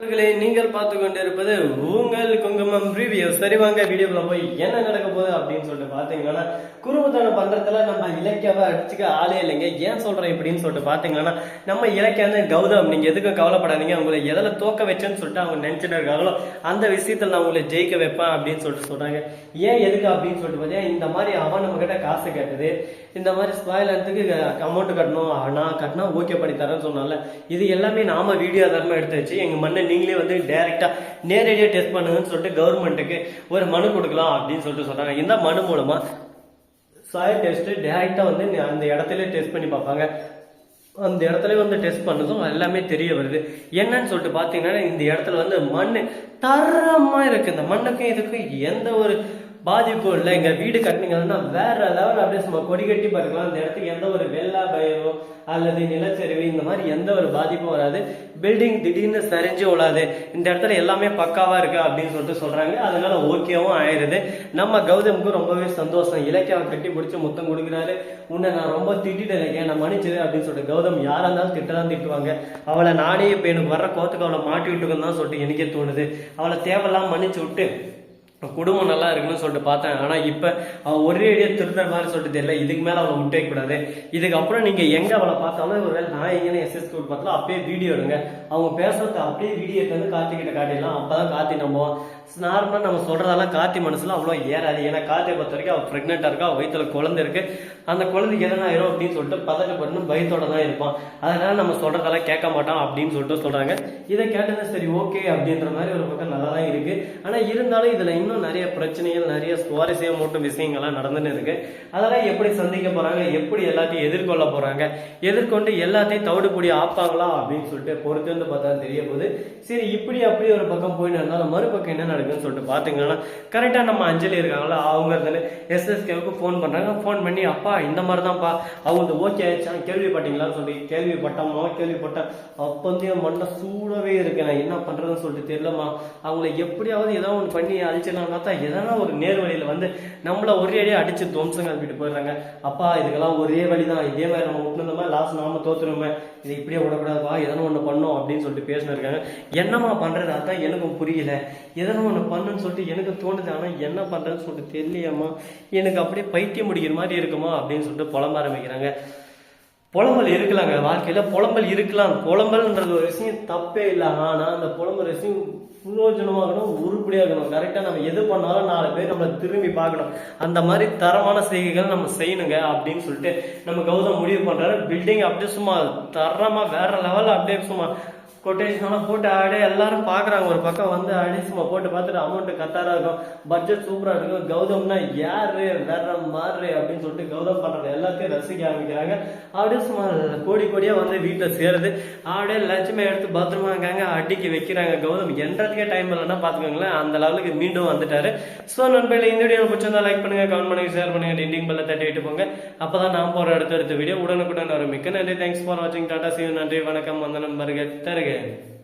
நண்பர்களே நீங்கள் பார்த்து கொண்டிருப்பது உங்கள் குங்குமம் ரிவ்யூ சரி வாங்க வீடியோக்குள்ள போய் என்ன நடக்க போகுது அப்படின்னு சொல்லிட்டு பாத்தீங்கன்னா குறும்புத்தனம் பண்றதுல நம்ம இலக்கியாவை அடிச்சுக்க ஆளே இல்லைங்க. ஏன் சொல்றேன் இப்படின்னு சொல்லிட்டு பாத்தீங்கன்னா நம்ம இலக்கியான்னு கௌதம். நீங்க எதுக்கும் கவலைப்படாதீங்க. உங்களை எதில் தோக்க வச்சேன்னு சொல்லிட்டு அவங்க நினைச்சிட்டு இருக்காங்களோ அந்த விஷயத்துல நான் உங்களை ஜெயிக்க வைப்பேன் அப்படின்னு சொல்லிட்டு சொல்றாங்க. ஏன் எதுக்கு அப்படின்னு சொல்லிட்டு பார்த்தீங்கன்னா இந்த மாதிரி அவன் நம்ம கிட்ட காசு கேட்டது இந்த மாதிரி ஸ்பாயிலத்துக்கு அமௌண்ட் கட்டணும். நான் கட்டினா ஓகே பண்ணி தரேன்னு சொன்னால இது எல்லாமே நாம வீடியோ தரமா எடுத்து வச்சு எங்க மண்ணை நீங்களே வந்து டைரெக்டாக நேரடியாக டெஸ்ட் பண்ணுங்கன்னு சொல்லிட்டு கவர்மெண்ட்டுக்கு ஒரு மனு கொடுக்கலாம் அப்படின்னு சொல்லிட்டு சொல்றாங்க இந்த மனு மூலமா சாயில் டெஸ்ட் டைரக்டா வந்து அந்த இடத்துல டெஸ்ட் பண்ணி பார்ப்பாங்க. அந்த இடத்துல வந்து டெஸ்ட் பண்ணதும் எல்லாமே தெரிய வருது. என்னன்னு சொல்லிட்டு பார்த்தீங்கன்னா இந்த இடத்துல வந்து மண் தரமாக இருக்கு. இந்த மண்ணுக்கும் இதுக்கும் எந்த ஒரு பாதிப்பும் இல்லை. எங்கள் வீடு கட்டினீங்கன்னா வேற லெவல் அப்படியே சும்மா கொடி கட்டி பார்க்கலாம். அந்த இடத்துக்கு எந்த ஒரு வெள்ளா பயமோ அல்லது நிலச்சரிவு இந்த மாதிரி எந்த ஒரு பாதிப்பும் வராது. பில்டிங் திடீர்னு சரிஞ்சு விழாது இந்த இடத்துல எல்லாமே பக்காவாக இருக்கு அப்படின்னு சொல்லிட்டு சொல்கிறாங்க அதனால ஓகேவும் ஆயிடுது நம்ம கௌதமுக்கு ரொம்பவே சந்தோஷம். இலக்கியாவை கட்டி பிடிச்சி முத்தம் கொடுக்குறாரு. உன்னை நான் ரொம்ப திட்டிட்டு இருக்கேன். நான் மன்னிச்சது அப்படின்னு சொல்லிட்டு கௌதம் யாராக இருந்தாலும் திட்டதான் திட்டுவாங்க. அவளை நானே இப்போ எனக்கு வர்ற கோத்துக்கு அவளை மாட்டி விட்டுக்கணும் தான் சொல்லிட்டு எனக்கே தோணுது. அவளை தேவையெல்லாம் மன்னிச்சு விட்டு குடும்பம் நல்லா இருக்குன்னு சொல்லிட்டு பார்த்தேன். ஆனால் இப்போ அவள் ஒரே அடியாக திருடுற மாதிரி சொல்லிட்டு தெரியல. இதுக்கு மேலே அவளை விட்டே கூடாது. இதுக்கப்புறம் நீங்கள் எங்கே அவளை பார்த்தாலும் ஒரு வேலை நான் எங்கேயும் எஸ்எஸ் ஸ்கூல் பார்த்தாலும் அப்படியே வீடியோ எடுங்க. அவங்க பேசுறது அப்படியே வீடியோ எடுத்து கார்த்திகிட்ட காட்டிடலாம். அப்போ தான் கார்த்தி நம்புவோம் நார்மலாக நம்ம சொல்கிறதெல்லாம் கார்த்தி மனசில் அவ்வளோ ஏறாது. ஏன்னா கார்த்தியை பொறுத்த வரைக்கும் அவள் ப்ரெக்னெண்ட்டாக இருக்கா? அவ குழந்தை இருக்குது அந்த குழந்தைக்கு எதனா ஆயிரும் அப்படின்னு சொல்லிட்டு பதட்டப்படணும் பயத்தோட தான் இருப்பான். அதனால் நம்ம சொல்கிறதெல்லாம் கேட்க மாட்டான் அப்படின்னு சொல்லிட்டு சொல்கிறாங்க இதை கேட்டதே சரி ஓகே அப்படின்ற மாதிரி ஒரு பக்கம் நல்லா தான் இருக்குது ஆனால் இருந்தாலும் இதில் இன்னும் நிறைய பிரச்சனைகள் நிறைய சுவாரஸ்யம் மூட்டும் விஷயங்கள்லாம் நடந்துன்னு இருக்கு. அதெல்லாம் எப்படி சந்திக்க போறாங்க? எப்படி எல்லாத்தையும் எதிர்கொள்ள போறாங்க? எதிர்கொண்டு எல்லாத்தையும் தவிடுபடி ஆப்பாங்களா? அப்படின்னு சொல்லிட்டு பொறுத்து வந்து பார்த்தா தெரிய போகுது. சரி இப்படி அப்படி ஒரு பக்கம் போயின்னு இருந்தாலும் மறுபக்கம் என்ன நடக்குன்னு சொல்லிட்டு பார்த்தீங்கன்னா கரெக்டாக நம்ம அஞ்சலி இருக்காங்களா அவங்க இருந்தாலே எஸ்எஸ்கேவுக்கு ஃபோன் பண்றாங்க. ஃபோன் பண்ணி அப்பா இந்த மாதிரி தான்ப்பா அவங்க ஓகே ஆயிடுச்சா. கேள்விப்பட்டீங்களான்னு சொல்லி கேள்விப்பட்டோமா கேள்விப்பட்டேன். அப்போ வந்து என் மண்டை சூடவே இருக்கு. நான் என்ன பண்றதுன்னு சொல்லிட்டு தெரியலம்மா. அவங்கள எப்படியாவது ஏதோ ஒன்று பண்ணி அழிச்சிடலாம். பார்த்தா எதனா ஒரு நேர் வழியில் வந்து நம்மளை ஒரே அடியே அடித்து துவம்சம் கிளப்பிட்டு போயிடுறாங்க. அப்பா இதுக்கெல்லாம் ஒரே வழி தான் இதே மாதிரி நம்ம விட்டுருந்தோமா லாஸ்ட் நாம தோத்துருமே இது இப்படியே விடக்கூடாதுப்பா. எதனா ஒன்று பண்ணோம் அப்படின்னு சொல்லிட்டு பேசினு இருக்காங்க. என்னம்மா பண்ணுறது அதான் எனக்கும் புரியல. எதனா ஒன்று பண்ணுன்னு சொல்லிட்டு எனக்கு தோணுது. ஆனால் என்ன பண்ணுறதுன்னு சொல்லிட்டு தெரியலையாம்மா. எனக்கு அப்படியே பைத்தியம் முடிக்கிற மாதிரி இருக்குமா அப்படின்னு சொல்லிட்டு புலம்ப ஆரம்பிக்கிறாங்க. புலம்பல் இருக்கலாங்க வாழ்க்கையில். புலம்பல் இருக்கலாம். புலம்பல்ன்றது ஒரு விஷயம் தப்பே இல்லை. ஆனால் அந்த புலம்பல் விஷயம் பிரயோஜனமாகணும் உருப்படியாகணும். கரெக்டாக நம்ம எது பண்ணாலும் நாலு பேர் நம்மளை திரும்பி பார்க்கணும். அந்த மாதிரி தரமான செய்கைகள் நம்ம செய்யணுங்க அப்படின்னு சொல்லிட்டு நம்ம கௌதம் முடிவு பண்ணுறாரு பில்டிங் அப்படியே சும்மா தரமாக வேற லெவல் அப்படியே சும்மா கொட்டேஷன்லாம் போட்டு ஆடி எல்லாரும் பார்க்குறாங்க. ஒரு பக்கம் வந்து ஆடி சும்மா போட்டு பார்த்துட்டு அமௌண்ட்டு கத்தாராக இருக்கும். பட்ஜெட் சூப்பராக இருக்கும். கௌதம்னா யாரு? வேற மாறு அப்படின்னு சொல்லிட்டு கௌதம் பண்ணுறது எல்லாத்தையும் ரசிக்க ஆரம்பிக்கிறாங்க. அப்படியே சும்மா கோடி கோடியாக வந்து வீட்டில் சேருது. அப்படியே லட்சுமி எடுத்து பத்திரமா இருக்காங்க அடிக்கி வைக்கிறாங்க. கௌதம் என்றதுக்கே டைம் இல்லைன்னா பார்த்துக்கோங்களேன். அந்த லெவலுக்கு மீண்டும் வந்துட்டாரு. ஸோ நண்பர்களே இந்த வீடியோ பிடிச்சிருந்தா லைக் பண்ணுங்கள் கமெண்ட் பண்ணுங்கள் ஷேர் பண்ணுங்கள் டிண்டிங் பெல்ல தட்டிட்டு போங்க. அப்போ தான் நான் போகிற அடுத்த அடுத்த வீடியோ உடனுக்குடன் வரும். மிக்க நன்றி. தேங்க்ஸ் ஃபார் வாட்சிங் டாடா சிவ் நன்றி வணக்கம். வந்தனம் வருக தருக. 人